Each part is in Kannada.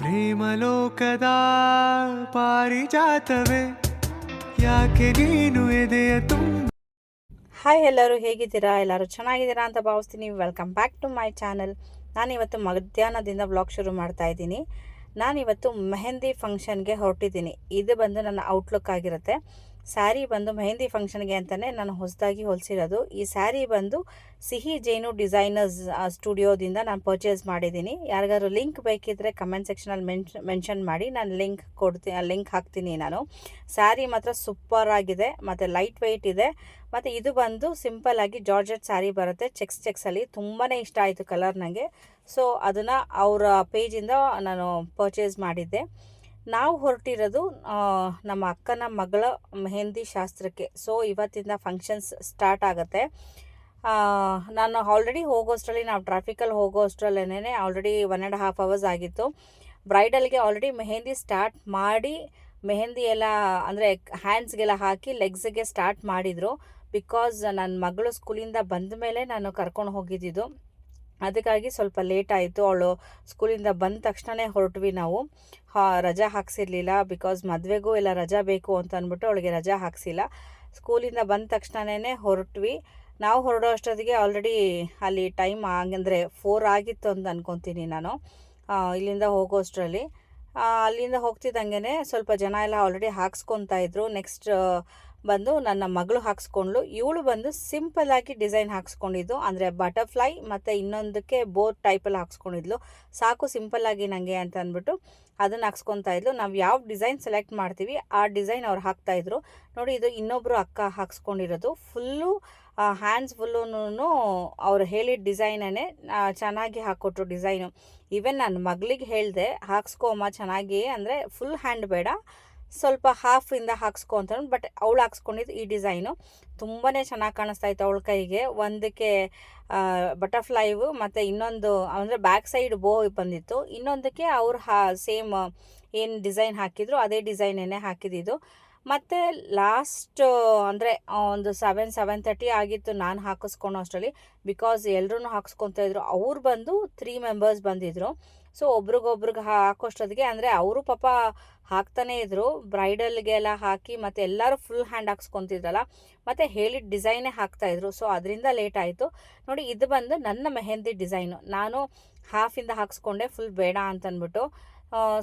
ಪ್ರೇಮಲೋಕದ ಪಾರಿಜಾತವೇ? ಯಾಕೆ ನೀನು ಎದೆಯ ತುಂಬ ಹಾಯ್ ಎಲ್ಲರೂ, ಹೇಗಿದ್ದೀರಾ? ಎಲ್ಲರೂ ಚೆನ್ನಾಗಿದ್ದೀರಾ ಅಂತ ಭಾವಿಸ್ತೀನಿ. Welcome back to my channel ನಾನಿವತ್ತು ಮಧ್ಯಾಹ್ನದಿಂದ ಬ್ಲಾಗ್ ಶುರು ಮಾಡ್ತಾ ಇದ್ದೀನಿ. ನಾನಿವತ್ತು ಮೆಹಂದಿ ಫಂಕ್ಷನ್ಗೆ ಹೊರಟಿದ್ದೀನಿ. ಇದು ಬಂದು ನನ್ನ ಔಟ್ಲುಕ್ ಆಗಿರುತ್ತೆ. ಸ್ಯಾರಿ ಬಂದು ಮೆಹಂದಿ ಫಂಕ್ಷನ್ಗೆ ಅಂತಲೇ ನಾನು ಹೊಸದಾಗಿ ಹೊಲಿಸಿರೋದು. ಈ ಸ್ಯಾರಿ ಬಂದು ಸಿಹಿ ಜೇನು ಡಿಸೈನರ್ಸ್ ಸ್ಟುಡಿಯೋದಿಂದ ನಾನು ಪರ್ಚೇಸ್ ಮಾಡಿದ್ದೀನಿ. ಯಾರಿಗಾದ್ರೂ ಲಿಂಕ್ ಬೇಕಿದ್ದರೆ ಕಮೆಂಟ್ ಸೆಕ್ಷನಲ್ಲಿ ಮೆನ್ಷ್ ಮೆನ್ಷನ್ ಮಾಡಿ ನಾನು ಲಿಂಕ್ ಕೊಡ್ತೀನಿ ಲಿಂಕ್ ಹಾಕ್ತೀನಿ ನಾನು. ಸ್ಯಾರಿ ಮಾತ್ರ ಸೂಪರ್ ಆಗಿದೆ, ಮತ್ತು ಲೈಟ್ ವೆಯ್ಟ್ ಇದೆ, ಮತ್ತು ಇದು ಬಂದು ಸಿಂಪಲ್ ಆಗಿ ಜಾರ್ಜೆಟ್ ಸ್ಯಾರಿ ಬರುತ್ತೆ. ಚೆಕ್ಸ್, ಚೆಕ್ಸಲ್ಲಿ ತುಂಬಾ ಇಷ್ಟ ಆಯಿತು ಕಲರ್ ನನಗೆ ಸೊ, ಅದನ್ನು ಅವರ ಪೇಜಿಂದ ನಾನು ಪರ್ಚೇಸ್ ಮಾಡಿದ್ದೆ. ನಾವು ಹೊರಟಿರೋದು ನಮ್ಮ ಅಕ್ಕನ ಮಗಳ ಮೆಹಂದಿ ಶಾಸ್ತ್ರಕ್ಕೆ. ಸೊ ಇವತ್ತಿಂದ ಫಂಕ್ಷನ್ಸ್ ಸ್ಟಾರ್ಟ್ ಆಗುತ್ತೆ. ನಾನು ಆಲ್ರೆಡಿ ಹೋಗೋಷ್ಟರಲ್ಲಿ, ನಾವು ಟ್ರಾಫಿಕಲ್ಲಿ ಹೋಗೋ ಅಷ್ಟರಲ್ಲೇನೆ already one and half hours ಆಗಿತ್ತು. ಬ್ರೈಡಲ್ಗೆ ಆಲ್ರೆಡಿ ಮೆಹಂದಿ ಸ್ಟಾರ್ಟ್ ಮಾಡಿ, ಮೆಹಂದಿ ಎಲ್ಲ ಅಂದರೆ ಹ್ಯಾಂಡ್ಸ್ಗೆಲ್ಲ ಹಾಕಿ ಲೆಗ್ಸ್ಗೆ ಸ್ಟಾರ್ಟ್ ಮಾಡಿದರು. ಬಿಕಾಸ್ ನನ್ನ ಮಗಳು ಸ್ಕೂಲಿಂದ ಬಂದ ಮೇಲೆ ನಾನು ಕರ್ಕೊಂಡು ಹೋಗಿದ್ದಿದ್ದು. ಅದಕ್ಕಾಗಿ ಸ್ವಲ್ಪ ಲೇಟ್ ಆಯಿತು. ಅವಳು ಸ್ಕೂಲಿಂದ ಬಂದ ತಕ್ಷಣವೇ ಹೊರಟ್ವಿ ನಾವು. ಹಾ, ರಜಾ ಹಾಕ್ಸಿರ್ಲಿಲ್ಲ ಬಿಕಾಸ್ ಮದುವೆಗೂ ಎಲ್ಲ ರಜಾ ಬೇಕು ಅಂತ ಅಂದ್ಬಿಟ್ಟು ಅವಳಿಗೆ ರಜಾ ಹಾಕ್ಸಿಲ್ಲ. ಸ್ಕೂಲಿಂದ ಬಂದ ತಕ್ಷಣವೇ ಹೊರಟ್ವಿ. ನಾವು ಹೊರಡೋ ಅಷ್ಟೊತ್ತಿಗೆ ಆಲ್ರೆಡಿ ಅಲ್ಲಿ ಟೈಮ್ ಆಗಂದರೆ ಫೋರ್ ಆಗಿತ್ತು ಅಂತ ಅಂದ್ಕೊತೀನಿ ನಾನು. ಇಲ್ಲಿಂದ ಹೋಗೋ ಅಷ್ಟರಲ್ಲಿ. ಅಲ್ಲಿಂದ ಹೋಗ್ತಿದ್ದಂಗೆ ಸ್ವಲ್ಪ ಜನ ಎಲ್ಲ ಆಲ್ರೆಡಿ ಹಾಕ್ಸ್ಕೊತಾ ಇದ್ರು. ನೆಕ್ಸ್ಟ್ ಬಂದು ನನ್ನ ಮಗಳು ಹಾಕ್ಸ್ಕೊಂಡ್ಲು ಇವಳು ಬಂದು ಸಿಂಪಲ್ ಆಗಿ ಡಿಸೈನ್ ಹಾಕ್ಸ್ಕೊಂಡಿದ್ದು. ಅಂದರೆ ಬಟರ್ಫ್ಲೈ ಮತ್ತು ಇನ್ನೊಂದಕ್ಕೆ ಬೋರ್ ಟೈಪಲ್ಲಿ ಹಾಕ್ಸ್ಕೊಂಡಿದ್ಲು. ಸಾಕು ಸಿಂಪಲ್ ಆಗಿ ನನಗೆ ಅಂತ ಅಂದ್ಬಿಟ್ಟು ಅದನ್ನು ಹಾಕ್ಸ್ಕೊತಾ ಇದ್ಲು. ನಾವು ಯಾವ ಡಿಸೈನ್ ಸೆಲೆಕ್ಟ್ ಮಾಡ್ತೀವಿ, ಆ ಡಿಸೈನ್ ಅವ್ರು ಹಾಕ್ತಾಯಿದ್ರು ನೋಡಿ, ಇದು ಇನ್ನೊಬ್ಬರು ಅಕ್ಕ ಹಾಕ್ಸ್ಕೊಂಡಿರೋದು. ಫುಲ್ಲು ಹ್ಯಾಂಡ್ಸ್ ಫುಲ್ಲೂ ಅವ್ರು ಹೇಳಿದ ಡಿಸೈನೇ ಚೆನ್ನಾಗಿ ಹಾಕ್ಕೊಟ್ರು ಡಿಸೈನು. ಈವನ್ ನನ್ನ ಮಗಳಿಗೆ ಹೇಳಿದೆ ಹಾಕ್ಸ್ಕೊಮ್ಮ ಚೆನ್ನಾಗಿ. ಅಂದರೆ ಫುಲ್ ಹ್ಯಾಂಡ್ ಬೇಡ. ಸ್ವಲ್ಪ ಹಾಫಿಂದ ಹಾಕ್ಸ್ಕೊ ಅಂತ ಬಟ್ ಅವಳು ಹಾಕ್ಸ್ಕೊಂಡಿದ್ದು ಈ ಡಿಸೈನು ತುಂಬಾ ಚೆನ್ನಾಗಿ ಕಾಣಿಸ್ತಾ ಇತ್ತು ಅವಳ ಕೈಗೆ. ಒಂದಕ್ಕೆ ಬಟರ್ಫ್ಲೈವು ಮತ್ತು ಇನ್ನೊಂದು, ಅಂದರೆ ಬ್ಯಾಕ್ ಸೈಡ್ ಬೋ ಬಂದಿತ್ತು. ಇನ್ನೊಂದಕ್ಕೆ ಅವ್ರು ಹಾ ಸೇಮ್ ಏನು ಡಿಸೈನ್ ಹಾಕಿದ್ರು, ಅದೇ ಡಿಸೈನೇನೆ ಹಾಕಿದ್ದು ಮತ್ತು ಲಾಸ್ಟ್ ಅಂದರೆ ಒಂದು ಸೆವೆನ್ ಸೆವೆನ್ ತರ್ಟಿ ಆಗಿತ್ತು ನಾನು ಹಾಕಿಸ್ಕೊಳೋ ಅಷ್ಟರಲ್ಲಿ. ಬಿಕಾಸ್ ಎಲ್ಲರೂ ಹಾಕ್ಸ್ಕೊತಾ ಇದ್ರು. ಅವ್ರು ಬಂದು ತ್ರೀ ಮೆಂಬರ್ಸ್ ಬಂದಿದ್ರು. ಸೊ ಒಬ್ರಿಗೊಬ್ರಿಗೆ ಹಾಕೋಷ್ಟೊತ್ತಿಗೆ ಅಂದರೆ ಅವರು ಪಾಪ ಹಾಕ್ತಾನೇ ಇದ್ರು. ಬ್ರೈಡಲ್ಗೆಲ್ಲ ಹಾಕಿ ಮತ್ತು ಎಲ್ಲರೂ ಫುಲ್ ಹ್ಯಾಂಡ್ ಹಾಕ್ಸ್ಕೊತಿದ್ರಲ್ಲ, ಮತ್ತು ಹೇಳಿದ ಡಿಸೈನೇ ಹಾಕ್ತಾಯಿದ್ರು ಸೊ ಅದರಿಂದ ಲೇಟ್ ಆಯಿತು. ನೋಡಿ ಇದು ಬಂದು ನನ್ನ ಮೆಹಂದಿ ಡಿಸೈನು ನಾನು ಹಾಫಿಂದ ಹಾಕ್ಸ್ಕೊಂಡೆ ಫುಲ್ ಬೇಡ ಅಂತಂದ್ಬಿಟ್ಟು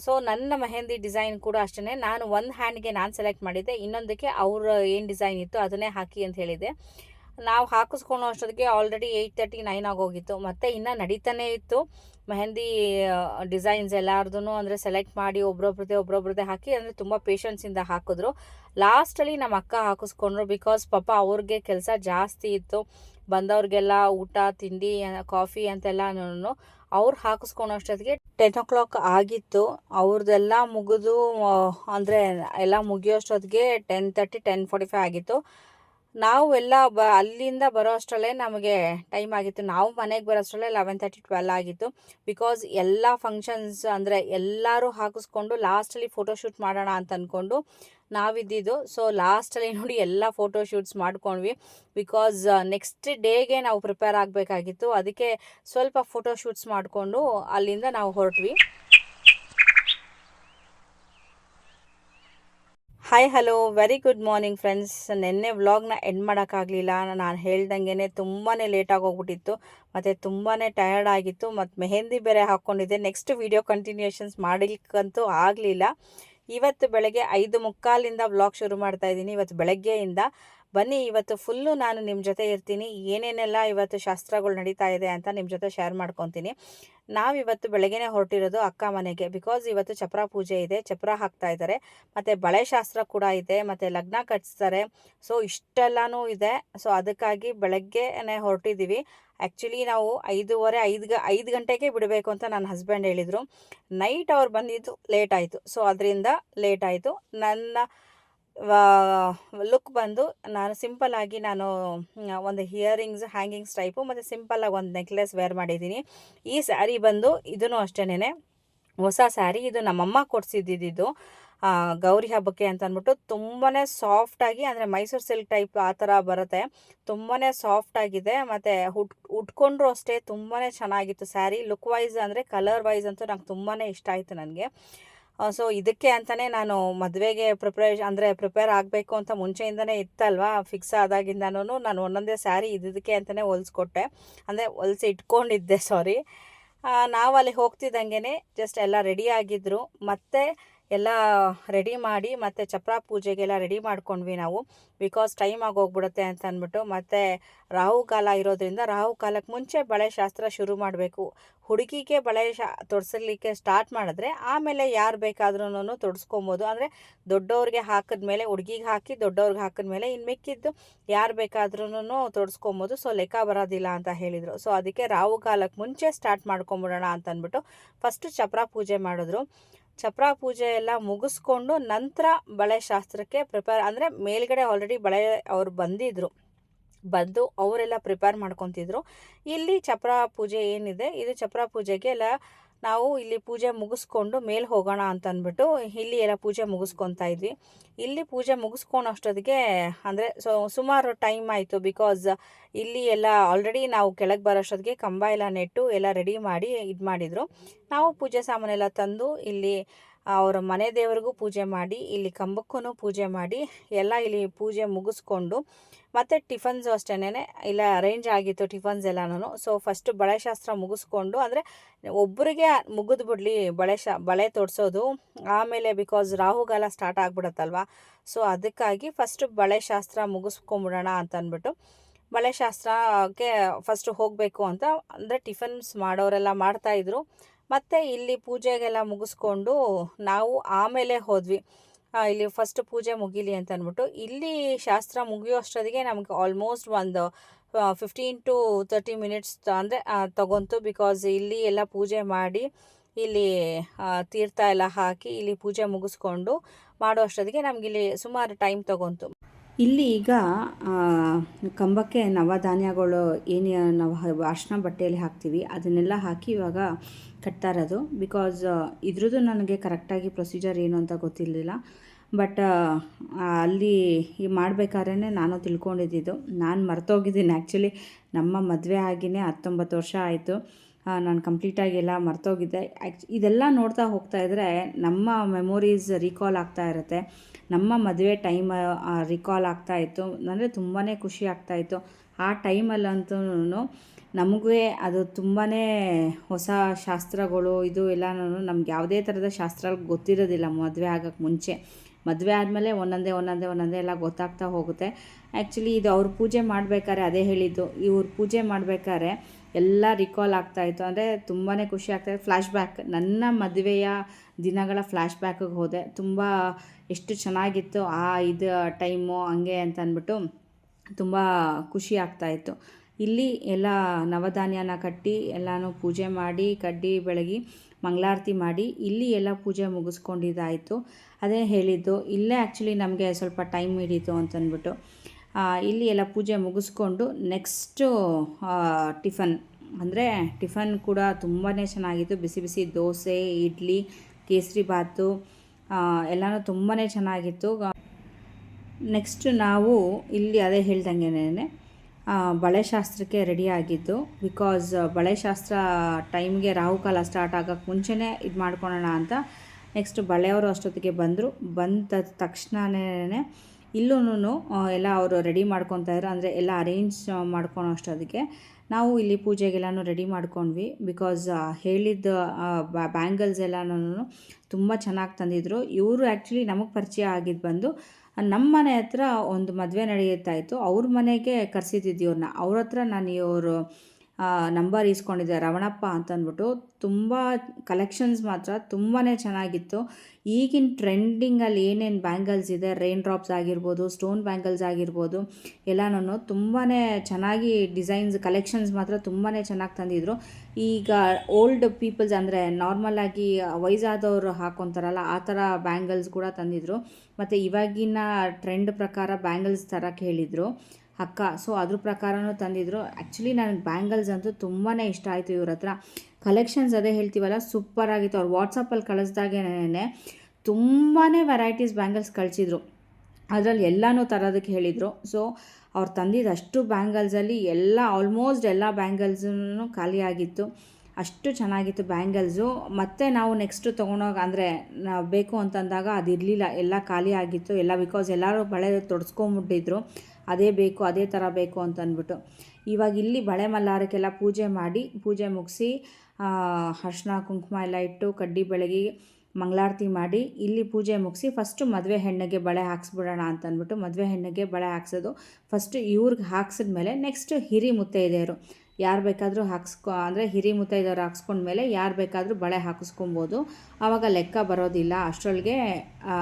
ಸೊ ನನ್ನ ಮೆಹಂದಿ ಡಿಸೈನ್ ಕೂಡ ಅಷ್ಟೇ ನಾನು ಒಂದು ಹ್ಯಾಂಡ್ಗೆ ನಾನು ಸೆಲೆಕ್ಟ್ ಮಾಡಿದ್ದೆ. ಇನ್ನೊಂದಕ್ಕೆ ಅವ್ರ ಏನು ಡಿಸೈನ್ ಇತ್ತು ಅದನ್ನೇ ಹಾಕಿ ಅಂತ ಹೇಳಿದೆ ನಾವು ಹಾಕಿಸ್ಕೊಳೋ ಅಷ್ಟೊತ್ತಿಗೆ ಆಲ್ರೆಡಿ ಏಯ್ಟ್ ತರ್ಟಿ ನೈನ್ ಆಗೋಗಿತ್ತು. ಮತ್ತು ಇನ್ನೂ ನಡೀತಾನೇ ಇತ್ತು. ಮೆಹಂದಿ ಡಿಸೈನ್ಸ್ ಎಲ್ಲಾರ್ದು ಅಂದರೆ ಸೆಲೆಕ್ಟ್ ಮಾಡಿ ಒಬ್ರೊಬ್ರದೇ ಒಬ್ರೊಬ್ರದ್ದೇ ಹಾಕಿ ಅಂದರೆ ತುಂಬ ಪೇಷನ್ಸಿಂದ ಹಾಕಿದ್ರು. ಲಾಸ್ಟಲ್ಲಿ ನಮ್ಮ ಅಕ್ಕ ಹಾಕಿಸ್ಕೊಂಡ್ರು ಬಿಕಾಸ್ ಪಾಪ ಅವ್ರಿಗೆ ಕೆಲಸ ಜಾಸ್ತಿ ಇತ್ತು. ಬಂದವ್ರಿಗೆಲ್ಲ ಊಟ, ತಿಂಡಿ ಕಾಫಿ ಅಂತೆಲ್ಲನೂ ಅವ್ರು ಹಾಕಿಸ್ಕೊಳೋ ಅಷ್ಟೊತ್ತಿಗೆ ಟೆನ್ ಓ ಕ್ಲಾಕ್ ಆಗಿತ್ತು. ಅವ್ರದ್ದೆಲ್ಲ ಮುಗಿದು ಅಂದರೆ ಎಲ್ಲ ಮುಗಿಯೋಷ್ಟೊತ್ತಿಗೆ ten thirty ten forty five ಆಗಿತ್ತು. ನಾವು ಎಲ್ಲ ಬ, ಅಲ್ಲಿಂದ ಬರೋ ಅಷ್ಟರಲ್ಲೇ ನಮಗೆ ಟೈಮ್ ಆಗಿತ್ತು. ನಾವು ಮನೆಗೆ ಬರೋ ಅಷ್ಟರಲ್ಲೇ ಲೆವೆನ್ ತರ್ಟಿ ಟ್ವೆಲ್ ಆಗಿತ್ತು. ಬಿಕಾಸ್ ಎಲ್ಲ ಫಂಕ್ಷನ್ಸ್ ಅಂದರೆ ಎಲ್ಲರೂ ಹಾಕಿಸ್ಕೊಂಡು ಲಾಸ್ಟಲ್ಲಿ ಫೋಟೋಶೂಟ್ ಮಾಡೋಣ ಅಂತ ಅಂದ್ಕೊಂಡು ನಾವಿದ್ದಿದ್ದು. ಸೊ ಲಾಸ್ಟಲ್ಲಿ ನೋಡಿ ಎಲ್ಲ ಫೋಟೋ ಶೂಟ್ಸ್ ಮಾಡ್ಕೊಂಡ್ವಿ. ಬಿಕಾಸ್ ನೆಕ್ಸ್ಟ್ ಡೇಗೆ ನಾವು ಪ್ರಿಪೇರ್ ಆಗಬೇಕಾಗಿತ್ತು. ಅದಕ್ಕೆ ಸ್ವಲ್ಪ ಫೋಟೋ ಶೂಟ್ಸ್ ಮಾಡಿಕೊಂಡು ಅಲ್ಲಿಂದ ನಾವು ಹೊರಟ್ವಿ. Hi hello very good morning friends ನಿನ್ನೆ ವ್ಲಾಗ್ನ ಎಂಡ್ ಮಾಡೋಕ್ಕಾಗಲಿಲ್ಲ. ನಾನು ಹೇಳ್ದಂಗೆ ತುಂಬಾ ಲೇಟಾಗಿ ಹೋಗ್ಬಿಟ್ಟಿತ್ತು ಮತ್ತು ತುಂಬಾ ಟಯರ್ಡ್ ಆಗಿತ್ತು. ಮತ್ತು ಮೆಹಂದಿ ಬೇರೆ ಹಾಕ್ಕೊಂಡಿದ್ದೆ ನೆಕ್ಸ್ಟ್ ವೀಡಿಯೋ ಕಂಟಿನ್ಯೂಷನ್ಸ್ ಮಾಡಲಿಕ್ಕಂತೂ ಆಗಲಿಲ್ಲ. ಇವತ್ತು ಬೆಳಗ್ಗೆ ಐದು ಮುಕ್ಕಾಲಿಂದ ವ್ಲಾಗ್ ಶುರು ಮಾಡ್ತಾ ಇದ್ದೀನಿ. ಇವತ್ತು ಬೆಳಗ್ಗೆಯಿಂದ. ಬನ್ನಿ, ಇವತ್ತು ಫುಲ್ಲು ನಾನು ನಿಮ್ಮ ಜೊತೆ ಇರ್ತೀನಿ. ಏನೇನೆಲ್ಲ ಇವತ್ತು ಶಾಸ್ತ್ರಗಳು ನಡೀತಾ ಇದೆ ಅಂತ ನಿಮ್ಮ ಜೊತೆ ಶೇರ್ ಮಾಡ್ಕೊತೀನಿ. ನಾವಿವತ್ತು ಬೆಳಗ್ಗೆನೇ ಹೊರಟಿರೋದು ಅಕ್ಕ ಮನೆಗೆ ಬಿಕಾಸ್ ಇವತ್ತು ಚಪ್ರ ಪೂಜೆ ಇದೆ, ಚಪ್ರ ಹಾಕ್ತಾ ಇದ್ದಾರೆ ಮತ್ತು ಬಳೆ ಶಾಸ್ತ್ರ ಕೂಡ ಇದೆ, ಮತ್ತು ಲಗ್ನ ಕಟ್ಸ್ತಾರೆ. ಸೊ ಇಷ್ಟೆಲ್ಲನೂ ಇದೆ. ಸೊ ಅದಕ್ಕಾಗಿ ಬೆಳಗ್ಗೆನೇ ಹೊರಟಿದ್ದೀವಿ ಆ್ಯಕ್ಚುಲಿ ನಾವು ಐದೂವರೆ, ಐದು ಗ, ಐದು ಗಂಟೆಗೆ ಬಿಡಬೇಕು ಅಂತ ನನ್ನ ಹಸ್ಬೆಂಡ್ ಹೇಳಿದರು. ನೈಟ್ ಅವ್ರು ಬಂದಿದ್ದು ಲೇಟ್ ಆಯಿತು. ಸೊ ಅದರಿಂದ ಲೇಟ್ ಆಯಿತು. ನನ್ನ ಲುಕ್ ಬಂದು ನಾನು ಸಿಂಪಲ್ಲಾಗಿ ನಾನು ಒಂದು ಹಿಯರಿಂಗ್ಸ್ ಹ್ಯಾಂಗಿಂಗ್ಸ್ ಟೈಪು ಮತ್ತು ಸಿಂಪಲ್ಲಾಗಿ ಒಂದು ನೆಕ್ಲೆಸ್ ವೇರ್ ಮಾಡಿದ್ದೀನಿ. ಈ ಸ್ಯಾರಿ ಬಂದು ಇದೂ ಅಷ್ಟೇನೆ ಹೊಸ ಸ್ಯಾರಿ ಇದು ನಮ್ಮಮ್ಮ ಕೊಡಿಸಿದ್ದಿದ್ದು ಗೌರಿ ಹಬ್ಬಕ್ಕೆ ಅಂತ ಅಂದ್ಬಿಟ್ಟು ತುಂಬಾ ಸಾಫ್ಟಾಗಿ ಅಂದರೆ ಮೈಸೂರು ಸಿಲ್ಕ್ ಟೈಪ್ ಆ ಥರ ಬರುತ್ತೆ. ತುಂಬಾ ಸಾಫ್ಟಾಗಿದೆ ಮತ್ತು ಹುಟ್ ಉಟ್ಕೊಂಡ್ರು ಅಷ್ಟೇ ತುಂಬಾ ಚೆನ್ನಾಗಿತ್ತು ಸ್ಯಾರಿ ಲುಕ್ ವೈಸ್ ಅಂದರೆ ಕಲರ್ ವೈಸ್ ಅಂತೂ ನಂಗೆ ತುಂಬಾ ಇಷ್ಟ ಆಯಿತು ನನಗೆ. ಸೊ ಇದಕ್ಕೆ ಅಂತಲೇ ನಾನು ಮದುವೆಗೆ ಪ್ರಿಪ್ರೇಷ್ ಅಂದರೆ ಪ್ರಿಪೇರ್ ಆಗಬೇಕು ಅಂತ ಮುಂಚೆಯಿಂದನೇ ಇತ್ತಲ್ವಾ? ಫಿಕ್ಸ್ ಆದಾಗಿಂದನೂ ನಾನು ಒಂದೊಂದೇ ಸ್ಯಾರಿ ಇದಕ್ಕೆ ಅಂತಲೇ ಹೊಲಿಸ್ಕೊಟ್ಟೆ. ಅಂದರೆ ಹೊಲ್ಸಿ ಇಟ್ಕೊಂಡಿದ್ದೆ ಸಾರಿ ನಾವು ಅಲ್ಲಿ ಹೋಗ್ತಿದ್ದಂಗೆ ಜಸ್ಟ್ ಎಲ್ಲ ರೆಡಿ ಆಗಿದ್ದರು ಮತ್ತೆ ಎಲ್ಲ ರೆಡಿ ಮಾಡಿ ಮತ್ತು ಚಪ್ರ ಪೂಜೆಗೆಲ್ಲ ರೆಡಿ ಮಾಡ್ಕೊಂಡ್ವಿ ನಾವು. ಬಿಕಾಸ್ ಟೈಮ್ ಆಗೋಗ್ಬಿಡುತ್ತೆ ಅಂತ ಅಂದ್ಬಿಟ್ಟು ಮತ್ತು ರಾಹು ಕಾಲ ಇರೋದ್ರಿಂದ ರಾಹು ಕಾಲಕ್ಕೆ ಮುಂಚೆ ಬಳೆ ಶಾಸ್ತ್ರ ಶುರು ಮಾಡಬೇಕು. ಹುಡುಗಿಗೆ ಬಳೆ ಶಾ, ತೊಡಿಸಲಿಕ್ಕೆ ಸ್ಟಾರ್ಟ್ ಮಾಡಿದ್ರೆ ಆಮೇಲೆ ಯಾರು ಬೇಕಾದ್ರೂ ತೊಡ್ಸ್ಕೊಬೋದು. ಅಂದರೆ ದೊಡ್ಡವ್ರಿಗೆ ಹಾಕಿದ್ಮೇಲೆ ಹುಡುಗಿಗೆ ಹಾಕಿ ದೊಡ್ಡವ್ರಿಗೆ ಹಾಕಿದ್ಮೇಲೆ ಇನ್ನು ಮಿಕ್ಕಿದ್ದು ಯಾರು ಬೇಕಾದ್ರೂ ತೊಡ್ಸ್ಕೊಬೋದು. ಸೊ ಲೆಕ್ಕ ಬರೋದಿಲ್ಲ ಅಂತ ಹೇಳಿದರು. ಸೊ ಅದಕ್ಕೆ ರಾಹು ಕಾಲಕ್ಕೆ ಮುಂಚೆ ಸ್ಟಾರ್ಟ್ ಮಾಡ್ಕೊಂಬಿಡೋಣ ಅಂತ ಅಂದ್ಬಿಟ್ಟು ಫಸ್ಟು ಚಪ್ರ ಪೂಜೆ ಮಾಡಿದ್ರು. ಚಪ್ರ ಪೂಜೆ ಎಲ್ಲ ಮುಗಿಸ್ಕೊಂಡು ನಂತರ ಬಳೆ ಶಾಸ್ತ್ರಕ್ಕೆ ಪ್ರಿಪೇರ್ ಅಂದರೆ ಮೇಲ್ಗಡೆ ಆಲ್ರೆಡಿ ಬಳೆ ಅವ್ರು ಬಂದಿದ್ದರು ಬಂದು ಅವರೆಲ್ಲ ಪ್ರಿಪೇರ್ ಮಾಡ್ಕೊತಿದ್ರು. ಇಲ್ಲಿ ಚಪ್ರ ಪೂಜೆ ಏನಿದೆ? ಇದು ಚಪ್ರ ಪೂಜೆಗೆ ಎಲ್ಲ ನಾವು ಇಲ್ಲಿ ಪೂಜೆ ಮುಗಿಸ್ಕೊಂಡು ಮೇಲೆ ಹೋಗೋಣ ಅಂತ ಅಂದ್ಬಿಟ್ಟು ಇಲ್ಲಿ ಎಲ್ಲ ಪೂಜೆ ಮುಗಿಸ್ಕೊತಾ ಇದ್ವಿ. ಇಲ್ಲಿ ಪೂಜೆ ಮುಗಿಸ್ಕೊಳೋಷ್ಟೊತ್ತಿಗೆ ಅಂದರೆ ಸೊ, ಸುಮಾರು ಟೈಮ್ ಆಯಿತು ಬಿಕಾಸ್ ಇಲ್ಲಿ ಎಲ್ಲ ಆಲ್ರೆಡಿ ನಾವು ಕೆಳಗೆ ಬರೋಷ್ಟೊತ್ತಿಗೆ ಕಂಬ ಎಲ್ಲ ನೆಟ್ಟು ಎಲ್ಲ ರೆಡಿ ಮಾಡಿ ಇದು ಮಾಡಿದರು. ನಾವು ಪೂಜೆ ಸಾಮಾನೆಲ್ಲ ತಂದು ಇಲ್ಲಿ ಅವರ ಮನೆ ದೇವರಿಗೂ ಪೂಜೆ ಮಾಡಿ, ಇಲ್ಲಿ ಕಂಬಕ್ಕೂ ಪೂಜೆ ಮಾಡಿ, ಎಲ್ಲ ಇಲ್ಲಿ ಪೂಜೆ ಮುಗಿಸ್ಕೊಂಡು, ಮತ್ತು ಟಿಫನ್ಸು ಅಷ್ಟೇನೆ ಇಲ್ಲ ಅರೇಂಜ್ ಆಗಿತ್ತು ಟಿಫನ್ಸ್ ಎಲ್ಲನೂ ಸೊ ಫಸ್ಟ್ ಬಳೆ ಶಾಸ್ತ್ರ ಮುಗಿಸ್ಕೊಂಡು, ಅಂದರೆ ಒಬ್ಬರಿಗೆ ಮುಗಿದ್ಬಿಡ್ಲಿ ಬಳೆ ಶಾ ಬಳೆ ತೊಡಿಸೋದು. ಆಮೇಲೆ ಬಿಕಾಸ್ ರಾಹುಗಾಲ ಸ್ಟಾರ್ಟ್ ಆಗಿಬಿಡತ್ತಲ್ವ? ಸೊ ಅದಕ್ಕಾಗಿ ಫಸ್ಟ್ ಬಳೆ ಶಾಸ್ತ್ರ ಮುಗಿಸ್ಕೊಂಬಿಡೋಣ ಅಂತ ಅಂದ್ಬಿಟ್ಟು ಬಳೆ ಶಾಸ್ತ್ರಕ್ಕೆ ಫಸ್ಟ್ ಹೋಗಬೇಕು ಅಂತ, ಅಂದರೆ ಟಿಫನ್ಸ್ ಮಾಡೋರೆಲ್ಲ ಮಾಡ್ತಾಯಿದ್ರು ಮತ್ತು ಇಲ್ಲಿ ಪೂಜೆಗೆಲ್ಲ ಮುಗಿಸ್ಕೊಂಡು ನಾವು ಆಮೇಲೆ ಹೋದ್ವಿ. ಇಲ್ಲಿ ಫಸ್ಟ್ ಪೂಜೆ ಮುಗೀಲಿ ಅಂತ ಅಂದ್ಬಿಟ್ಟು. ಇಲ್ಲಿ ಶಾಸ್ತ್ರ ಮುಗಿಯೋ ಅಷ್ಟೊತ್ತಿಗೆ ನಮಗೆ ಆಲ್ಮೋಸ್ಟ್ ಒಂದು ಫಿಫ್ಟೀನ್ ಟು ತರ್ಟಿ ಮಿನಿಟ್ಸ್ ಅಂದರೆ ತಗೊಂತು. ಬಿಕಾಸ್ ಇಲ್ಲಿ ಎಲ್ಲ ಪೂಜೆ ಮಾಡಿ, ಇಲ್ಲಿ ತೀರ್ಥ ಎಲ್ಲ ಹಾಕಿ ಇಲ್ಲಿ ಪೂಜೆ ಮುಗಿಸ್ಕೊಂಡು ಮಾಡೋ ಅಷ್ಟೊತ್ತಿಗೆ ನಮಗಿಲ್ಲಿ ಸುಮಾರು ಟೈಮ್ ತಗೊಂತು. ಇಲ್ಲಿ ಈಗ ಕಂಬಕ್ಕೆ ನವಧಾನ್ಯಗಳು ಏನು ನಾವು ಅರ್ಶಿನ ಬಟ್ಟೆಯಲ್ಲಿ ಹಾಕ್ತೀವಿ, ಅದನ್ನೆಲ್ಲ ಹಾಕಿ ಇವಾಗ ಕಟ್ತಾ ಇರೋದು. ಬಿಕಾಸ್ ಇದ್ರದ್ದು ನನಗೆ ಕರೆಕ್ಟಾಗಿ ಪ್ರೊಸೀಜರ್ ಏನು ಅಂತ ಗೊತ್ತಿರಲಿಲ್ಲ. ಬಟ್ ಅಲ್ಲಿ ಈ ಮಾಡಬೇಕಾದ್ರೆ ನಾನು ತಿಳ್ಕೊಂಡಿದ್ದಿದ್ದು ನಾನು ಮರ್ತೋಗಿದ್ದೀನಿ ಆ್ಯಕ್ಚುಲಿ ನಮ್ಮ ಮದುವೆ ಆಗಿನೇ ಹತ್ತೊಂಬತ್ತು ವರ್ಷ ಆಯಿತು. ನಾನು ಕಂಪ್ಲೀಟಾಗಿ ಎಲ್ಲ ಮರ್ತೋಗಿದ್ದೆ. ಆ್ಯಕ್ಚ್ ಇದೆಲ್ಲ ನೋಡ್ತಾ ಹೋಗ್ತಾ ಇದ್ದರೆ ನಮ್ಮ ಮೆಮೊರೀಸ್ ರೀಕಾಲ್ ಆಗ್ತಾ ಇರುತ್ತೆ. ನಮ್ಮ ಮದುವೆ ಟೈಮ್ ರಿಕಾಲ್ ಆಗ್ತಾ ಇತ್ತು. ಅಂದರೆ ತುಂಬಾ ಖುಷಿ ಆಗ್ತಾ ಇತ್ತು. ಆ ಟೈಮಲ್ಲಂತೂ ನಮಗೆ ಅದು ತುಂಬಾ ಹೊಸ ಶಾಸ್ತ್ರಗಳು, ಇದು ಎಲ್ಲನೂ ನಮ್ಗೆ ಯಾವುದೇ ಥರದ ಶಾಸ್ತ್ರ ಗೊತ್ತಿರೋದಿಲ್ಲ ಮದುವೆ ಆಗೋಕ್ಕೆ ಮುಂಚೆ. ಮದುವೆ ಆದಮೇಲೆ ಒಂದೊಂದೇ ಒಂದೊಂದೇ ಒಂದೊಂದೇ ಎಲ್ಲ ಗೊತ್ತಾಗ್ತಾ ಹೋಗುತ್ತೆ. ಆ್ಯಕ್ಚುಲಿ ಇದು ಅವ್ರ ಪೂಜೆ ಮಾಡಬೇಕಾದ್ರೆ ಅದೇ ಹೇಳಿದ್ದು. ಇವ್ರು ಪೂಜೆ ಮಾಡಬೇಕಾದ್ರೆ ಎಲ್ಲ ರಿಕಾಲ್ ಆಗ್ತಾಯಿತ್ತು ಅಂದರೆ ತುಂಬಾ ಖುಷಿ ಆಗ್ತಾಯಿತ್ತು ಫ್ಲ್ಯಾಶ್ ಬ್ಯಾಕ್ ನನ್ನ ಮದುವೆಯ ದಿನಗಳ ಫ್ಲ್ಯಾಶ್ ಬ್ಯಾಕಿಗೆ ಹೋದೆ. ತುಂಬ ಎಷ್ಟು ಚೆನ್ನಾಗಿತ್ತು, ಆ ಇದು ಟೈಮು ಹಂಗೆ ಅಂತ ಅಂದ್ಬಿಟ್ಟು ತುಂಬ ಖುಷಿ ಆಗ್ತಾಯಿತ್ತು ಇಲ್ಲಿ ಎಲ್ಲ ನವಧಾನ್ಯನ ಕಟ್ಟಿ, ಎಲ್ಲನೂ ಪೂಜೆ ಮಾಡಿ, ಕಡ್ಡಿ ಬೆಳಗಿ, ಮಂಗಳಾರತಿ ಮಾಡಿ, ಇಲ್ಲಿ ಎಲ್ಲ ಪೂಜೆ ಮುಗಿಸ್ಕೊಂಡಿದ್ದಾಯಿತು. ಅದೇ ಹೇಳಿದ್ದು, ಇಲ್ಲೇ ಆ್ಯಕ್ಚುಲಿ ನಮಗೆ ಸ್ವಲ್ಪ ಟೈಮ್ ಹಿಡೀತು ಅಂತಂದ್ಬಿಟ್ಟು. ಇಲ್ಲಿ ಎಲ್ಲ ಪೂಜೆ ಮುಗಿಸ್ಕೊಂಡು ನೆಕ್ಸ್ಟು ಟಿಫನ್. ಅಂದರೆ ಟಿಫನ್ ಕೂಡ ತುಂಬಾ ಚೆನ್ನಾಗಿತ್ತು. ಬಿಸಿ ಬಿಸಿ ದೋಸೆ, ಇಡ್ಲಿ, ಕೇಸರಿ ಬಾತು ಎಲ್ಲನೂ ತುಂಬಾ ಚೆನ್ನಾಗಿತ್ತು. ನೆಕ್ಸ್ಟ್ ನಾವು ಇಲ್ಲಿ ಅದೇ ಹೇಳ್ದಂಗೆನೇ ಬಳೆ ಶಾಸ್ತ್ರಕ್ಕೆ ರೆಡಿ ಆಗಿದ್ದು. ಬಿಕಾಸ್ ಬಳೆ ಶಾಸ್ತ್ರ ಟೈಮ್ಗೆ ರಾಹುಕಾಲ ಸ್ಟಾರ್ಟ್ ಆಗೋಕ್ಕೆ ಮುಂಚೆನೇ ಇದು ಮಾಡ್ಕೊಳ್ಳೋಣ ಅಂತ ನೆಕ್ಸ್ಟ್ ಬಳೆಯವರು ಅಷ್ಟೊತ್ತಿಗೆ ಬಂದರು. ಬಂದ ತಕ್ಷಣನೇ ಇಲ್ಲೂ ಎಲ್ಲ ಅವರು ರೆಡಿ ಮಾಡ್ಕೊತಾ ಇದ್ರು. ಅಂದರೆ ಎಲ್ಲ ಅರೇಂಜ್ ಮಾಡ್ಕೊಳೋ ಅಷ್ಟೊತ್ತಿಗೆ ನಾವು ಇಲ್ಲಿ ಪೂಜೆಗೆಲ್ಲನೂ ರೆಡಿ ಮಾಡ್ಕೊಂಡ್ವಿ. ಬಿಕಾಸ್ ಹೇಳಿದ ಬ್ಯಾಂಗಲ್ಸ್ ಎಲ್ಲನೂ ತುಂಬ ಚೆನ್ನಾಗಿ ತಂದಿದ್ರು. ಇವರು ಆ್ಯಕ್ಚುಲಿ ನಮಗೆ ಪರಿಚಯ ಆಗಿದ್ದು ಬಂದು ನಮ್ಮ ಮನೆ ಹತ್ರ ಒಂದು ಮದುವೆ ನಡೆಯುತ್ತಾ ಇತ್ತು ಅವ್ರ ಮನೆಗೆ ಕರೆಸಿದ್ದಿದ್ದು ಇವ್ರನ್ನ ಅವ್ರ ಹತ್ರ ನಾನು ಇವರು ನಂಬರ್ ಇಸ್ಕೊಂಡಿದ್ದೆ ರವಣಪ್ಪ ಅಂತ ಅಂದ್ಬಿಟ್ಟು ತುಂಬ ಕಲೆಕ್ಷನ್ಸ್ ಮಾತ್ರ ತುಂಬಾ ಚೆನ್ನಾಗಿತ್ತು. ಈಗಿನ ಟ್ರೆಂಡಿಂಗಲ್ಲಿ ಏನೇನು ಬ್ಯಾಂಗಲ್ಸ್ ಇದೆ ರೈನ್ ಡ್ರಾಪ್ಸ್ ಆಗಿರ್ಬೋದು ಸ್ಟೋನ್ ಬ್ಯಾಂಗಲ್ಸ್ ಆಗಿರ್ಬೋದು ಎಲ್ಲನೂ ತುಂಬಾ ಚೆನ್ನಾಗಿ ಡಿಸೈನ್ಸ್ ಕಲೆಕ್ಷನ್ಸ್ ಮಾತ್ರ ತುಂಬಾ ಚೆನ್ನಾಗಿ ತಂದಿದ್ರು. ಈಗ ಓಲ್ಡ್ ಪೀಪಲ್ಸ್ ಅಂದರೆ ನಾರ್ಮಲಾಗಿ ವಯಸ್ಸಾದವರು ಹಾಕೊತಾರಲ್ಲ, ಆ ಥರ ಬ್ಯಾಂಗಲ್ಸ್ ಕೂಡ ತಂದಿದ್ರು. ಮತ್ತು ಇವಾಗಿನ ಟ್ರೆಂಡ್ ಪ್ರಕಾರ ಬ್ಯಾಂಗಲ್ಸ್ ತರಕ್ಕೆ ಹೇಳಿದರು ಅಕ್ಕ ಸೊ ಅದ್ರ ಪ್ರಕಾರನೂ ತಂದಿದ್ರು. ಆ್ಯಕ್ಚುಲಿ ನನಗೆ ಬ್ಯಾಂಗಲ್ಸ್ ಅಂತೂ ತುಂಬಾ ಇಷ್ಟ ಆಯಿತು ಇವ್ರ ಹತ್ರ. ಕಲೆಕ್ಷನ್ಸ್ ಅದೇ ಹೇಳ್ತೀವಲ್ಲ ಸೂಪರ್ ಆಗಿತ್ತು. ಅವ್ರು ವಾಟ್ಸಪ್ಪಲ್ಲಿ ಕಳಿಸ್ದಾಗೇನೆ ತುಂಬಾ ವೆರೈಟೀಸ್ ಬ್ಯಾಂಗಲ್ಸ್ ಕಳಿಸಿದ್ರು. ಅದರಲ್ಲಿ ಎಲ್ಲನೂ ತರೋದಕ್ಕೆ ಹೇಳಿದರು. ಸೊ ಅವ್ರು ತಂದಿದ್ದು ಅಷ್ಟು ಬ್ಯಾಂಗಲ್ಸಲ್ಲಿ ಎಲ್ಲ ಆಲ್ಮೋಸ್ಟ್ ಎಲ್ಲ ಬ್ಯಾಂಗಲ್ಸೂ ಖಾಲಿಯಾಗಿತ್ತು ಅಷ್ಟು ಚೆನ್ನಾಗಿತ್ತು ಬ್ಯಾಂಗಲ್ಸು ಮತ್ತು ನಾವು ನೆಕ್ಸ್ಟು ತೊಗೊಂಡೋಗ, ಅಂದರೆ ನಾವು ಬೇಕು ಅಂತಂದಾಗ ಅದು ಇರಲಿಲ್ಲ ಎಲ್ಲ ಖಾಲಿ ಆಗಿತ್ತು. ಎಲ್ಲ ಬಿಕಾಸ್ ಎಲ್ಲರೂ ಬಳೆ ತೊಡಸ್ಕೊಂಬಿಟ್ಟಿದ್ರು. ಅದೇ ಬೇಕು, ಅದೇ ಥರ ಬೇಕು ಅಂತ ಅಂದ್ಬಿಟ್ಟು ಇವಾಗ ಇಲ್ಲಿ ಬಳೆ ಮಲ್ಲಾರಕ್ಕೆಲ್ಲ ಪೂಜೆ ಮಾಡಿ, ಪೂಜೆ ಮುಗಿಸಿ ಅರ್ಶಿನ ಕುಂಕುಮ ಎಲ್ಲ ಇಟ್ಟು ಕಡ್ಡಿ ಬೆಳಗಿ ಮಂಗಳಾರತಿ ಮಾಡಿ ಇಲ್ಲಿ ಪೂಜೆ ಮುಗಿಸಿ ಫಸ್ಟು ಮದುವೆ ಹೆಣ್ಣಿಗೆ ಬಳೆ ಹಾಕ್ಸ್ಬಿಡೋಣ ಅಂತ ಅಂದ್ಬಿಟ್ಟು ಮದುವೆ ಹೆಣ್ಣಿಗೆ ಬಳೆ ಹಾಕ್ಸೋದು ಫಸ್ಟು ಇವ್ರಿಗೆ ಹಾಕ್ಸಿದ್ಮೇಲೆ ನೆಕ್ಸ್ಟ್ ಹಿರಿ ಮುತ್ತೈದೆಯರು ಯಾರು ಬೇಕಾದರೂ ಹಾಕ್ಸ್ಕೊ, ಅಂದರೆ ಹಿರಿ ಮುತ್ತೈದವ್ರು ಹಾಕ್ಸ್ಕೊಂಡ್ಮೇಲೆ ಯಾರು ಬೇಕಾದರೂ ಬಳೆ ಹಾಕಿಸ್ಕೊಬೋದು. ಆವಾಗ ಲೆಕ್ಕ ಬರೋದಿಲ್ಲ. ಅಷ್ಟರೊಳಗೆ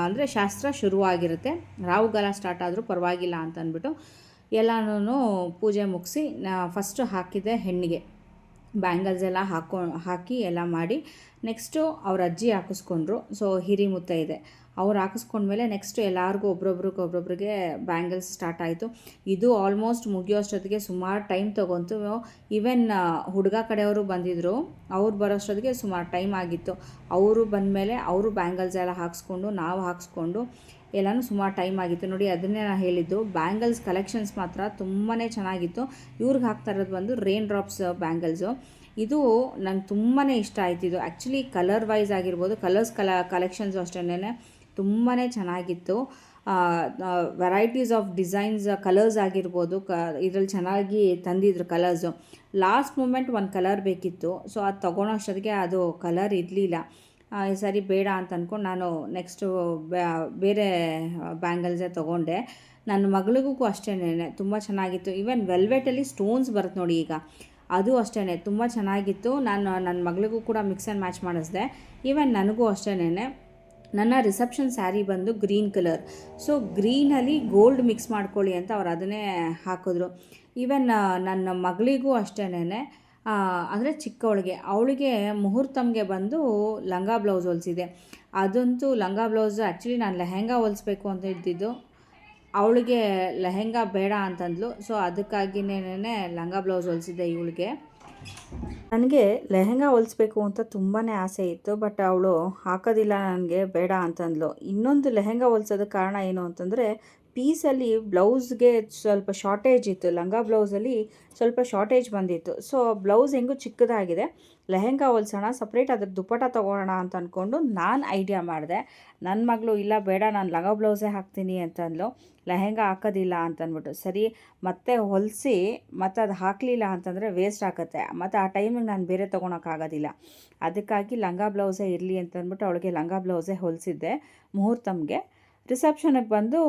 ಅಂದರೆ ಶಾಸ್ತ್ರ ಶುರುವಾಗಿರುತ್ತೆ. ರಾಹುಗಾಲ ಸ್ಟಾರ್ಟ್ ಆದರೂ ಪರವಾಗಿಲ್ಲ ಅಂತ ಅಂದ್ಬಿಟ್ಟು ಎಲ್ಲನೂ ಪೂಜೆ ಮುಗಿಸಿ ಫಸ್ಟು ಹಾಕಿದ್ದೆ ಹೆಣ್ಣಿಗೆ. ಬ್ಯಾಂಗಲ್ಸ್ ಎಲ್ಲ ಹಾಕೊ, ಹಾಕಿ ಎಲ್ಲ ಮಾಡಿ ನೆಕ್ಸ್ಟು ಅವ್ರ ಅಜ್ಜಿ ಹಾಕಿಸ್ಕೊಂಡ್ರು. ಸೊ ಹಿರಿ ಮುತ್ತೈದೆ ಅವ್ರು ಹಾಕಿಸ್ಕೊಂಡ್ಮೇಲೆ ನೆಕ್ಸ್ಟ್ ಎಲ್ಲರಿಗೂ ಒಬ್ರೊಬ್ರಿಗೆ ಒಬ್ಬೊಬ್ರಿಗೆ ಬ್ಯಾಂಗಲ್ಸ್ ಸ್ಟಾರ್ಟ್ ಆಯಿತು. ಇದು ಆಲ್ಮೋಸ್ಟ್ ಮುಗಿಯೋಷ್ಟೊತ್ತಿಗೆ ಸುಮಾರು ಟೈಮ್ ತೊಗೊಂತು. ಈವನ್ ಹುಡುಗ ಕಡೆಯವರು ಬಂದಿದ್ದರು ಅವ್ರು ಬರೋಷ್ಟೊತ್ತಿಗೆ ಸುಮಾರು ಟೈಮ್ ಆಗಿತ್ತು. ಅವರು ಬಂದಮೇಲೆ ಅವರು ಬ್ಯಾಂಗಲ್ಸ್ ಎಲ್ಲ ಹಾಕ್ಸ್ಕೊಂಡು, ನಾವು ಹಾಕ್ಸ್ಕೊಂಡು ಎಲ್ಲನೂ ಸುಮಾರು ಟೈಮ್ ಆಗಿತ್ತು. ನೋಡಿ, ಅದನ್ನೇ ನಾನು ಹೇಳಿದ್ದು. ಬ್ಯಾಂಗಲ್ಸ್ ಕಲೆಕ್ಷನ್ಸ್ ಮಾತ್ರ ತುಂಬಾ ಚೆನ್ನಾಗಿತ್ತು. ಇವ್ರಿಗೆ ಹಾಕ್ತಾ ಇರೋದು ಬಂದು ರೇನ್ ಡ್ರಾಪ್ಸ್ ಬ್ಯಾಂಗಲ್ಸು. ಇದು ನಂಗೆ ತುಂಬಾ ಇಷ್ಟ ಆಯ್ತು. ಇದು ಆ್ಯಕ್ಚುಲಿ ಕಲರ್ ವೈಸ್ ಆಗಿರ್ಬೋದು ಕಲರ್ಸ್ ಕಲ ಕಲೆಕ್ಷನ್ಸ್ ಅಷ್ಟೇ ತುಂಬಾ ಚೆನ್ನಾಗಿತ್ತು. ವೆರೈಟೀಸ್ ಆಫ್ ಡಿಸೈನ್ಸ್ ಕಲರ್ಸ್ ಆಗಿರ್ಬೋದು, ಕ, ಇದರಲ್ಲಿ ಚೆನ್ನಾಗಿ ತಂದಿದ್ರು ಕಲರ್ಸು ಲಾಸ್ಟ್ ಮೂಮೆಂಟ್ ಒಂದು ಕಲರ್ ಬೇಕಿತ್ತು. ಸೊ ಅದು ತೊಗೊಳೋ ಅಷ್ಟೊತ್ತಿಗೆ ಅದು ಕಲರ್ ಇರಲಿಲ್ಲ. ಸರಿ ಬೇಡ ಅಂತ ಅಂದ್ಕೊಂಡು ನಾನು ನೆಕ್ಸ್ಟು ಬೇರೆ ಬ್ಯಾಂಗಲ್ಸೇ ತೊಗೊಂಡೆ. ನನ್ನ ಮಗಳಿಗೂ ಅಷ್ಟೇ ತುಂಬ ಚೆನ್ನಾಗಿತ್ತು. ಈವನ್ ವೆಲ್ವೆಟಲ್ಲಿ ಸ್ಟೋನ್ಸ್ ಬರುತ್ತೆ ನೋಡಿ ಈಗ. ಅದು ಅಷ್ಟೇ ತುಂಬ ಚೆನ್ನಾಗಿತ್ತು. ನಾನು ನನ್ನ ಮಗಳಿಗೂ ಕೂಡ ಮಿಕ್ಸ್ ಆ್ಯಂಡ್ ಮ್ಯಾಚ್ ಮಾಡಿಸ್ದೆ. ಈವನ್ ನನಗೂ ಅಷ್ಟೇ ನನ್ನ ರಿಸೆಪ್ಷನ್ ಸ್ಯಾರಿ ಬಂದು ಗ್ರೀನ್ ಕಲರ್ ಸೊ ಗ್ರೀನಲ್ಲಿ ಗೋಲ್ಡ್ ಮಿಕ್ಸ್ ಮಾಡ್ಕೊಳ್ಳಿ ಅಂತ ಅವ್ರು ಅದನ್ನೇ ಹಾಕಿದ್ರು. ಈವನ್ ನನ್ನ ಮಗಳಿಗೂ ಅಷ್ಟೇ ಅಂದರೆ ಚಿಕ್ಕವಳಿಗೆ, ಅವಳಿಗೆ ಮುಹೂರ್ತಮ್ಗೆ ಬಂದು ಲಂಗ ಬ್ಲೌಸ್ ಹೊಲಿಸಿದೆ. ಅದಂತೂ ಲಂಗ ಬ್ಲೌಸ್ ಆ್ಯಕ್ಚುಲಿ ನಾನು ಲೆಹೆಂಗಾ ಹೊಲಿಸ್ಬೇಕು ಅಂತ ಇದ್ದಿದ್ದು ಅವಳಿಗೆ ಲೆಹೆಂಗ ಬೇಡ ಅಂತಂದ್ಲು. ಸೊ ಅದಕ್ಕಾಗಿನೇ ಲಂಗ ಬ್ಲೌಸ್ ಹೊಲಿಸಿದ್ದೆ ಇವಳಿಗೆ. ನನಗೆ ಲೆಹೆಂಗಾ ಹೊಲಿಸ್ಬೇಕು ಅಂತ ತುಂಬಾ ಆಸೆ ಇತ್ತು, ಬಟ್ ಅವಳು ಹಾಕೋದಿಲ್ಲ, ನನಗೆ ಬೇಡ ಅಂತಂದ್ಲು. ಇನ್ನೊಂದು ಲೆಹೆಂಗಾ ಹೊಲಿಸೋದಕ್ಕೆ ಕಾರಣ ಏನು ಅಂತಂದರೆ ಪೀಸಲ್ಲಿ ಬ್ಲೌಸ್ಗೆ ಸ್ವಲ್ಪ ಶಾರ್ಟೇಜ್ ಇತ್ತು, ಲಂಗ ಬ್ಲೌಸಲ್ಲಿ ಸ್ವಲ್ಪ ಶಾರ್ಟೇಜ್ ಬಂದಿತ್ತು. ಸೊ, ಬ್ಲೌಸ್ ಹೆಂಗೂ ಚಿಕ್ಕದಾಗಿದೆ. ಲೆಹೆಂಗಾ ಹೊಲ್ಸೋಣ, ಸಪ್ರೇಟ್ ಅದ್ರ ದುಪ್ಪಟ ತೊಗೊಳೋಣ ಅಂತ ಅಂದ್ಕೊಂಡು ನಾನು ಐಡಿಯಾ ಮಾಡಿದೆ. ನನ್ನ ಮಗಳು, ಇಲ್ಲ ಬೇಡ, ನಾನು ಲಂಗ ಬ್ಲೌಸೇ ಹಾಕ್ತೀನಿ ಅಂತಂದ್ಲು ಲೆಹೆಂಗಾ ಹಾಕೋದಿಲ್ಲ ಅಂತಂದ್ಬಿಟ್ಟು ಸರಿ, ಮತ್ತೆ ಹೊಲಿಸಿ, ಮತ್ತು ಅದು ಹಾಕಲಿಲ್ಲ ಅಂತಂದರೆ ವೇಸ್ಟ್ ಆಗುತ್ತೆ ಮತ್ತು ಆ ಟೈಮಿಗೆ ನಾನು ಬೇರೆ ತೊಗೊಳಕ್ಕಾಗೋದಿಲ್ಲ ಅದಕ್ಕಾಗಿ ಲಂಗ ಬ್ಲೌಸೇ ಇರಲಿ ಅಂತಂದ್ಬಿಟ್ಟು ಅವಳಿಗೆ ಲಂಗ ಬ್ಲೌಸೇ ಹೊಲಿಸಿದ್ದೆ ಮುಹೂರ್ತಮ್ಗೆ. ರಿಸೆಪ್ಷನಿಗೆ ಬಂದು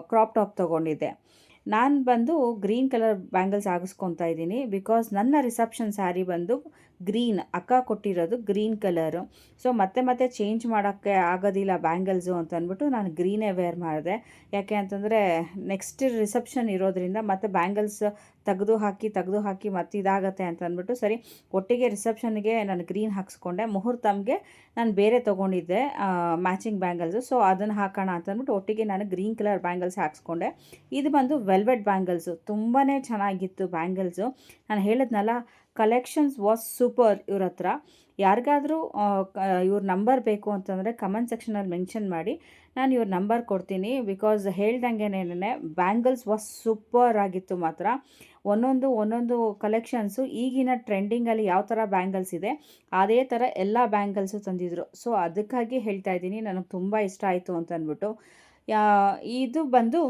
ಕ್ರಾಪ್ ಟಾಪ್ ತೊಗೊಂಡಿದ್ದೆ. ನಾನು ಬಂದು ಗ್ರೀನ್ ಕಲರ್ ಬ್ಯಾಂಗಲ್ಸ್ ಆಗಿಸ್ಕೊತಾ ಇದ್ದೀನಿ ಬಿಕಾಸ್ ನನ್ನ ರಿಸೆಪ್ಷನ್ ಸ್ಯಾರಿ ಬಂದು ಗ್ರೀನ್, ಅಕ್ಕ ಕೊಟ್ಟಿರೋದು ಗ್ರೀನ್ ಕಲರು. ಸೊ, ಮತ್ತೆ ಮತ್ತೆ ಚೇಂಜ್ ಮಾಡೋಕ್ಕೆ ಆಗೋದಿಲ್ಲ ಬ್ಯಾಂಗಲ್ಸು ಅಂತ ಅಂದ್ಬಿಟ್ಟು ನಾನು ಗ್ರೀನೇ ವೇರ್ ಮಾಡಿದೆ. ಯಾಕೆ ಅಂತಂದರೆ, ನೆಕ್ಸ್ಟ್ ರಿಸೆಪ್ಷನ್ ಇರೋದ್ರಿಂದ ಮತ್ತೆ ಬ್ಯಾಂಗಲ್ಸ್ ತೆಗೆದು ಹಾಕಿ ತೆಗೆದು ಹಾಕಿ ಮತ್ತೆ ಇದಾಗತ್ತೆ ಅಂತ ಅಂದ್ಬಿಟ್ಟು ಸರಿ, ಒಟ್ಟಿಗೆ ರಿಸೆಪ್ಷನ್ಗೆ ನಾನು ಗ್ರೀನ್ ಹಾಕ್ಸ್ಕೊಂಡೆ. ಮುಹೂರ್ತಮ್ಗೆ ನಾನು ಬೇರೆ ತೊಗೊಂಡಿದ್ದೆ ಮ್ಯಾಚಿಂಗ್ ಬ್ಯಾಂಗಲ್ಸು ಸೊ ಅದನ್ನು ಹಾಕೋಣ ಅಂತಂದ್ಬಿಟ್ಟು ಒಟ್ಟಿಗೆ ನಾನು ಗ್ರೀನ್ ಕಲರ್ ಬ್ಯಾಂಗಲ್ಸ್ ಹಾಕ್ಸ್ಕೊಂಡೆ. ಇದು ಬಂದು ವೆಲ್ವೆಟ್ ಬ್ಯಾಂಗಲ್ಸು ತುಂಬಾ ಚೆನ್ನಾಗಿತ್ತು ಬ್ಯಾಂಗಲ್ಸು ನಾನು ಹೇಳಿದ್ನಲ್ಲ ಕಲೆಕ್ಷನ್ಸ್ ವಾಸ್ ಸೂಪರ್ ಇವ್ರ ಹತ್ರ. ಯಾರಿಗಾದರೂ ಇವ್ರ ನಂಬರ್ ಬೇಕು ಅಂತಂದರೆ ಕಮೆಂಟ್ ಸೆಕ್ಷನಲ್ಲಿ ಮೆನ್ಷನ್ ಮಾಡಿ. ನಾನು ಇವ್ರ ನಂಬರ್ ಕೊಡ್ತೀನಿ ಬಿಕಾಸ್ ಹೇಳ್ದಂಗೆನೇನೆ ಬ್ಯಾಂಗಲ್ಸ್ ವಾಸ್ ಸೂಪರ್ ಆಗಿತ್ತು ಮಾತ್ರ. ಒಂದೊಂದು ಒಂದೊಂದು ಕಲೆಕ್ಷನ್ಸು ಈಗಿನ ಟ್ರೆಂಡಿಂಗಲ್ಲಿ ಯಾವ ಥರ ಬ್ಯಾಂಗಲ್ಸ್ ಇದೆ, ಅದೇ ಥರ ಎಲ್ಲ ಬ್ಯಾಂಗಲ್ಸು ತಂದಿದ್ರು. ಸೊ ಅದಕ್ಕಾಗಿ ಹೇಳ್ತಾ ಇದ್ದೀನಿ. ನನಗೆ ತುಂಬ ಇಷ್ಟ ಆಯಿತು ಅಂತ ಅಂದ್ಬಿಟ್ಟು ಇದು ಬಂದು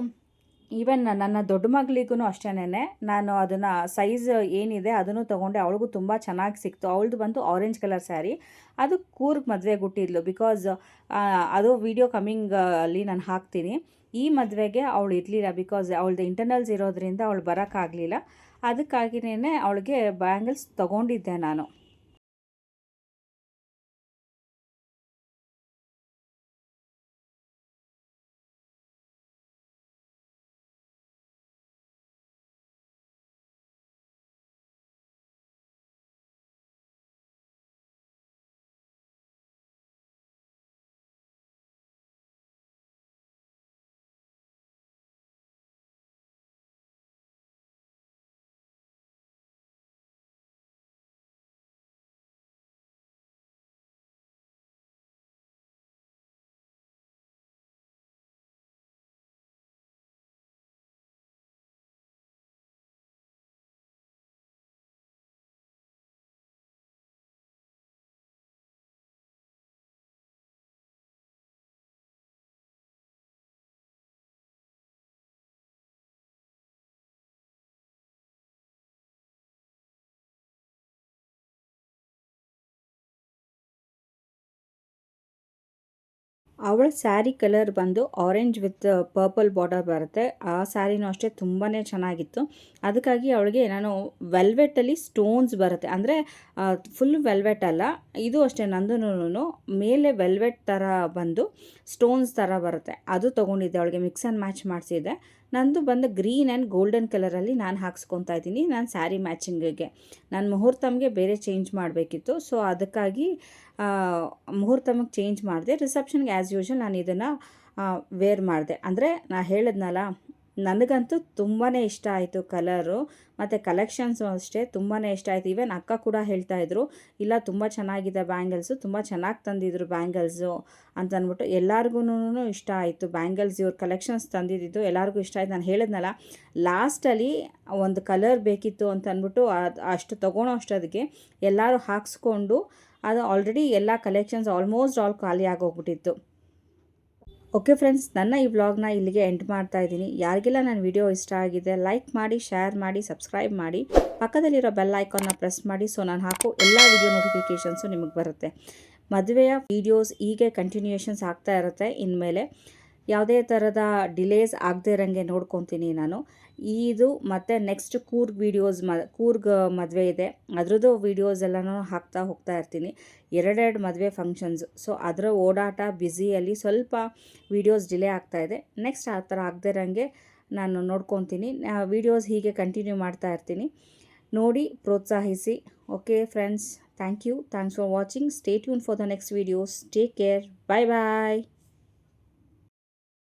ಈವನ್ ನನ್ನ ದೊಡ್ಡ ಮಗಳಿಗೂ ಅಷ್ಟೇನೆ ನಾನು ಅದನ್ನು ಸೈಜ್ ಏನಿದೆ ಅದನ್ನು ತೊಗೊಂಡೆ. ಅವಳಿಗೂ ತುಂಬ ಚೆನ್ನಾಗಿ ಸಿಕ್ತು. ಅವಳದು ಬಂತು ಆರೆಂಜ್ ಕಲರ್ ಸ್ಯಾರಿ ಅದು ಕೂರ್ಗ್ ಮದುವೆ ಗುಟ್ಟಿದ್ಲು ಬಿಕಾಸ್ ಅದು ವಿಡಿಯೋ ಕಮಿಂಗ್ ಅಲ್ಲಿ ನಾನು ಹಾಕ್ತೀನಿ. ಈ ಮದುವೆಗೆ ಅವಳು ಇರಲಿಲ್ಲ ಬಿಕಾಸ್ ಅವಳದು ಇಂಟರ್ನಲ್ಸ್ ಇರೋದ್ರಿಂದ ಅವಳು ಬರೋಕ್ಕಾಗಲಿಲ್ಲ ಅದಕ್ಕಾಗಿಯೇ ಅವಳಿಗೆ ಬ್ಯಾಂಗಲ್ಸ್ ತೊಗೊಂಡಿದ್ದೆ ನಾನು. ಅವಳ ಸ್ಯಾರಿ ಕಲರ್ ಬಂದು ಆರೆಂಜ್ ವಿತ್ ಪರ್ಪಲ್ ಬಾರ್ಡರ್ ಬರುತ್ತೆ. ಆ ಸ್ಯಾರಿನೂ ಅಷ್ಟೇ ತುಂಬಾ ಚೆನ್ನಾಗಿತ್ತು. ಅದಕ್ಕಾಗಿ ಅವಳಿಗೆ ನಾನು ವೆಲ್ವೆಟಲ್ಲಿ ಸ್ಟೋನ್ಸ್ ಬರುತ್ತೆ. ಅಂದರೆ ಫುಲ್ ವೆಲ್ವೆಟ್ ಅಲ್ಲ. ಇದು ಅಷ್ಟೇ ನಂದನೂ ಮೇಲೆ ವೆಲ್ವೆಟ್ ಥರ ಬಂದು ಸ್ಟೋನ್ಸ್ ಥರ ಬರುತ್ತೆ. ಅದು ತೊಗೊಂಡಿದ್ದೆ ಅವಳಿಗೆ ಮಿಕ್ಸ್ ಆ್ಯಂಡ್ ಮ್ಯಾಚ್ ಮಾಡಿಸಿದ್ದೆ. ನಂದು ಬಂದು ಗ್ರೀನ್ ಆ್ಯಂಡ್ ಗೋಲ್ಡನ್ ಕಲರಲ್ಲಿ ನಾನು ಹಾಕ್ಸ್ಕೊತಾ ಇದ್ದೀನಿ, ನಾನು ಸ್ಯಾರಿ ಮ್ಯಾಚಿಂಗಿಗೆ. ನಾನು ಮುಹೂರ್ತಮ್ಗೆ ಬೇರೆ ಚೇಂಜ್ ಮಾಡಬೇಕಿತ್ತು, ಸೊ ಅದಕ್ಕಾಗಿ ಮುಹೂರ್ತಮಗೆ ಚೇಂಜ್ ಮಾಡಿದೆ. ರಿಸೆಪ್ಷನ್ಗೆ ಆ್ಯಸ್ ಯೂಶಲ್ ನಾನು ಇದನ್ನು ವೇರ್ ಮಾಡಿದೆ. ಅಂದರೆ ನಾ ಹೇಳಿದ್ನಲ್ಲ ನನಗಂತೂ ತುಂಬಾ ಇಷ್ಟ ಆಯಿತು ಕಲರು, ಮತ್ತು ಕಲೆಕ್ಷನ್ಸು ಅಷ್ಟೇ ತುಂಬಾ ಇಷ್ಟ ಆಯಿತು. ಈವನ್ ಅಕ್ಕ ಕೂಡ ಹೇಳ್ತಾ ಇದ್ರು, ಇಲ್ಲ, ತುಂಬ ಚೆನ್ನಾಗಿದೆ ಬ್ಯಾಂಗಲ್ಸು ತುಂಬ ಚೆನ್ನಾಗಿ ತಂದಿದ್ರು ಬ್ಯಾಂಗಲ್ಸು ಅಂತ ಅಂದ್ಬಿಟ್ಟು ಎಲ್ಲರಿಗೂ ಇಷ್ಟ ಆಯಿತು. ಬ್ಯಾಂಗಲ್ಸ್ ಇವ್ರ ಕಲೆಕ್ಷನ್ಸ್ ತಂದಿದ್ದು ಎಲ್ಲರಿಗೂ ಇಷ್ಟ ಆಯಿತು. ನಾನು ಹೇಳಿದ್ನಲ್ಲ ಲಾಸ್ಟಲ್ಲಿ ಒಂದು ಕಲರ್ ಬೇಕಿತ್ತು ಅಂತ ಅಂದ್ಬಿಟ್ಟು ಅದು ಅಷ್ಟು ತೊಗೊಳೋ ಅಷ್ಟೊತ್ತಿಗೆ ಎಲ್ಲರೂ ಹಾಕ್ಸ್ಕೊಂಡು ಅದು ಆಲ್ರೆಡಿ ಎಲ್ಲ ಕಲೆಕ್ಷನ್ಸ್ ಆಲ್ಮೋಸ್ಟ್ ಆಲ್ ಖಾಲಿ ಆಗೋಗ್ಬಿಟ್ಟಿತ್ತು. ಓಕೆ ಫ್ರೆಂಡ್ಸ್ ನನ್ನ ಈ ವ್ಲಾಗ್ನ ಇಲ್ಲಿಗೆ ಎಂಡ್ ಮಾಡ್ತಾ ಇದ್ದೀನಿ. ಯಾರಿಗೆಲ್ಲ ನನ್ನ ವಿಡಿಯೋ ಇಷ್ಟ ಆಗಿದೆ ಲೈಕ್ ಮಾಡಿ ಶೇರ್ ಮಾಡಿ ಸಬ್ಸ್ಕ್ರೈಬ್ ಮಾಡಿ, ಪಕ್ಕದಲ್ಲಿರೋ ಬೆಲ್ ಐಕಾನ್ನ ಪ್ರೆಸ್ ಮಾಡಿ ಸೊ ನಾನು ಹಾಕೋ ಎಲ್ಲ ವಿಡಿಯೋ ನೋಟಿಫಿಕೇಷನ್ಸು ನಿಮಗೆ ಬರುತ್ತೆ. ಮದುವೆಯ ವೀಡಿಯೋಸ್ ಹೀಗೆ ಕಂಟಿನ್ಯೂಯೇಷನ್ಸ್ ಆಗ್ತಾ ಇರುತ್ತೆ. ಇನ್ಮೇಲೆ ಯಾವುದೇ ಥರದ ಡಿಲೇಸ್ ಆಗದೇ ಇರೋಂಗೆ ನೋಡ್ಕೊತೀನಿ ನಾನು. ಇದು ಮತ್ತು ನೆಕ್ಸ್ಟ್ ಕೂರ್ಗ್ ವೀಡಿಯೋಸ್ ಮ, ಕೂರ್ಗ್ ಮದುವೆ ಇದೆ. ಅದರದ್ದು ವೀಡಿಯೋಸ್ ಎಲ್ಲನೂ ಹಾಕ್ತಾ ಹೋಗ್ತಾ ಇರ್ತೀನಿ. ಎರಡೆರಡು ಮದುವೆ ಫಂಕ್ಷನ್ಸ್ ಸೊ ಅದರ ಓಡಾಟ ಬ್ಯುಸಿಯಲ್ಲಿ ಸ್ವಲ್ಪ ವೀಡಿಯೋಸ್ ಡಿಲೇ ಆಗ್ತಾ ಇದೆ. ನೆಕ್ಸ್ಟ್ ಆ ಥರ ಆಗದೇ ಇರೋಂಗೆ ನಾನು ನೋಡ್ಕೊತೀನಿ. ವೀಡಿಯೋಸ್ ಹೀಗೆ ಕಂಟಿನ್ಯೂ ಮಾಡ್ತಾ ಇರ್ತೀನಿ. ನೋಡಿ, ಪ್ರೋತ್ಸಾಹಿಸಿ. Okay friends thank you thanks for watching stay tune for the next videos take care bye bye